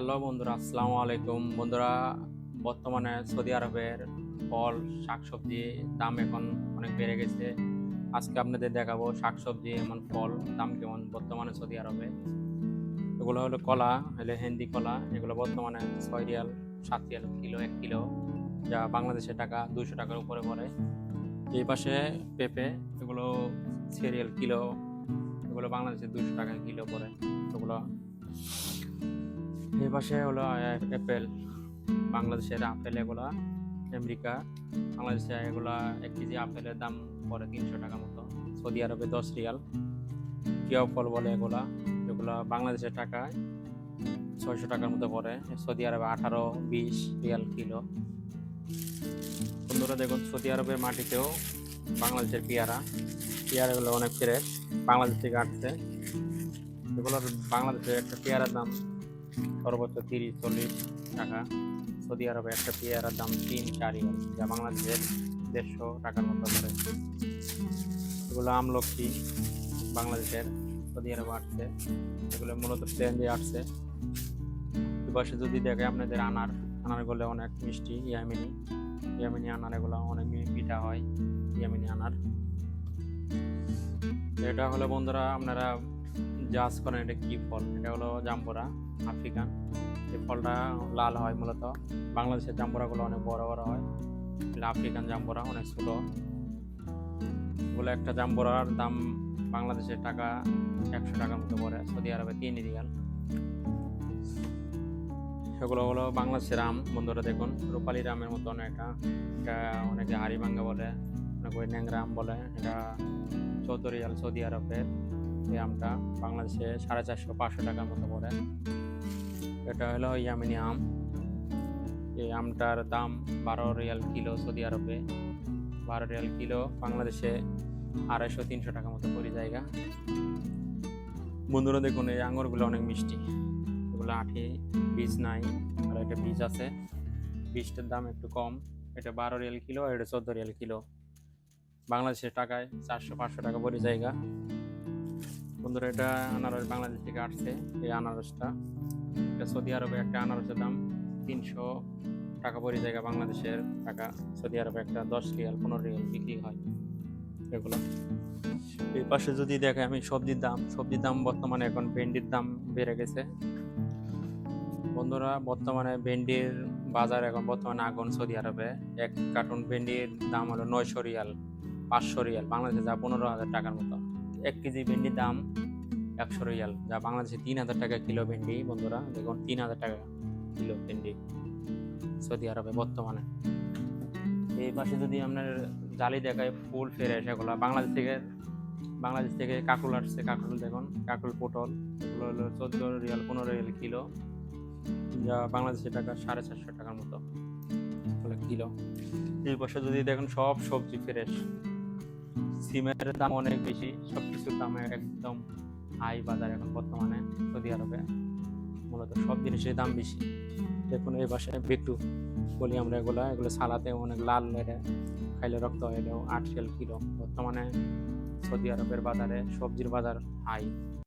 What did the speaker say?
Hello বন্ধুরা, আসসালামু আলাইকুম। বন্ধুরা, বর্তমানে সৌদি আরবের ফল, শাকসবজি দাম এখন অনেক বেড়ে গেছে। আজকে আপনাদের দেখাবো শাকসবজি এমন ফল, দাম কেমন বর্তমানে সৌদি আরবে। এগুলো হলো কলা, হলো হেন্দি কলা, এগুলো বর্তমানে ছয় রিয়াল, সাত রিয়াল কিলো, এক কিলো, যা বাংলাদেশের টাকা দুশো টাকার উপরে পড়ে। এই পাশে পেঁপে, এগুলো সিরিয়াল কিলো, এগুলো বাংলাদেশে দুশো টাকা কিলো পড়ে। এগুলো পাশে হলো অ্যাপেল বাংলাদেশের আপেল এগুলা, আমেরিকা, বাংলাদেশে এগুলা এক কেজি আপেলের দাম পড়ে তিনশো টাকা মতো। সৌদি আরবে দশ রিয়াল। কিয়া ফল বলে এগুলা এগুলা বাংলাদেশের টাকায় ছয়শো টাকার মতো পড়ে। সৌদি আরবে আঠারো, বিশ রিয়াল কিলো। বন্ধুরা দেখুন, সৌদি আরবের মাটিতেও বাংলাদেশের পেয়ারা পেয়ারাগুলো অনেক ফ্রেশ বাংলাদেশ থেকে আসছে। এগুলোর বাংলাদেশের একটা পেয়ারার দাম সর্বোচ্চ তিরিশ, চল্লিশ টাকা। সৌদি আরবে একটা পেয়ারার দাম তিন, চার যা বাংলাদেশের দেড়শো টাকার মতো পড়ে এগুলো আমলক্ষী বাংলাদেশের সৌদি আরবে আসছে। এগুলো মূলত দিয়ে আসছে। পাশে যদি দেখে আপনাদের আনার আনারগুলো অনেক মিষ্টি, ইয়ামিনি। ইয়ামিনি আনার এগুলো অনেক মিঠা হয়, ইয়ামিনি আনার। এটা হলো বন্ধুরা, আপনারা জাজ করেন এটা কি ফল? এটা হলো জাম্বুরা, আফ্রিকান। এই ফলটা লাল হয় মূলত। বাংলাদেশের জাম্বুরাগুলো অনেক বড় বড় হয়। আফ্রিকান জাম্বুরা, অনেক ছোট। এগুলো একটা জাম্বুরার দাম বাংলাদেশের টাকা একশো টাকার মতো পড়ে, সৌদি আরবে তিন রিয়াল। সেগুলো হলো বাংলাদেশের আম বন্ধুরা দেখুন। রূপালি রামের মতন এটা। এটা অনেকে হাড়িভাঙ্গা বলে, অনেকে ন্যাংরা আম বলে। এটা চৌদ্দ রিয়াল সৌদি আরবের। এই আমটা বাংলাদেশে সাড়ে চারশো পাঁচশো টাকার মতো পড়ে এটা হলো ইয়ামিনি আম। এই আমটার দাম বারো রিয়াল কিলো সৌদি আরবে। বারো রিয়াল কিলো বাংলাদেশে আড়াইশো, তিনশো টাকা মতো পড়ে জায়গা। বন্ধুরা দেখুন, এই আঙুরগুলো অনেক মিষ্টি। এগুলো আঠি, বীজ নাই, আর এটা বীজ আছে। বীজটার দাম একটু কম। এটা বারো রিয়াল কিলো, আর এটা চোদ্দ রিয়াল কিলো। বাংলাদেশের টাকায় চারশো, পাঁচশো টাকা পড়ে জায়গা। বন্ধুরা, এটা আনারস বাংলাদেশ থেকে আসছে, এই আনারসটা। এটা সৌদি আরবে একটা আনারসের দাম তিনশো টাকা পড়ে জায়গা বাংলাদেশের টাকা। সৌদি আরবে একটা দশ রিয়াল, পনেরো রিয়াল বিক্রি হয় এগুলো। এই পাশে যদি দেখে আমি সবজির দাম সবজির দাম বর্তমানে এখন ভেন্ডির দাম বেড়ে গেছে। বন্ধুরা, বর্তমানে ভেন্ডির বাজার এখন বর্তমানে আগুন সৌদি আরবে। এক কার্টুন ভেন্ডির দাম হলো নয়শো রিয়াল, পাঁচশো রিয়াল, বাংলাদেশে যা পনেরো হাজার টাকার মতো। এক কেজি ভেন্ডির দাম একশো রিয়াল, যা বাংলাদেশে তিন হাজার টাকা কিলো ভেন্ডি, বন্ধুরা। দেখুন, তিন হাজার টাকা কিলো ভেন্ডি সৌদি আরবে বর্তমানে। এই পাশে যদি আপনার জালি দেখায়, ফুল ফেরে সেগুলো বাংলাদেশ থেকে বাংলাদেশ থেকে কাকুল আসছে, কাকুল দেখুন, কাকুল পটল। এগুলো হলো চোদ্দ রিয়াল, পনেরো রিয়াল কিলো, যা বাংলাদেশের টাকা সাড়ে চারশো টাকার মতো কিলো। এই পাশে যদি দেখেন, সব সবজি ফ্রেশ। সিমের দাম অনেক বেশি সব কিছুর দাম একদম হাই বাজার এখন বর্তমানে সৌদি আরবে। মূলত সব জিনিসের দাম বেশি। দেখুন, এই বাসায় বিট্টু বলি আমরা এগুলো এগুলো সালাতে অনেক লাল এটা খাইলে রক্ত হয়, এটাও আট সেল কিলো। বর্তমানে সৌদি আরবের বাজারে সবজির বাজার হাই।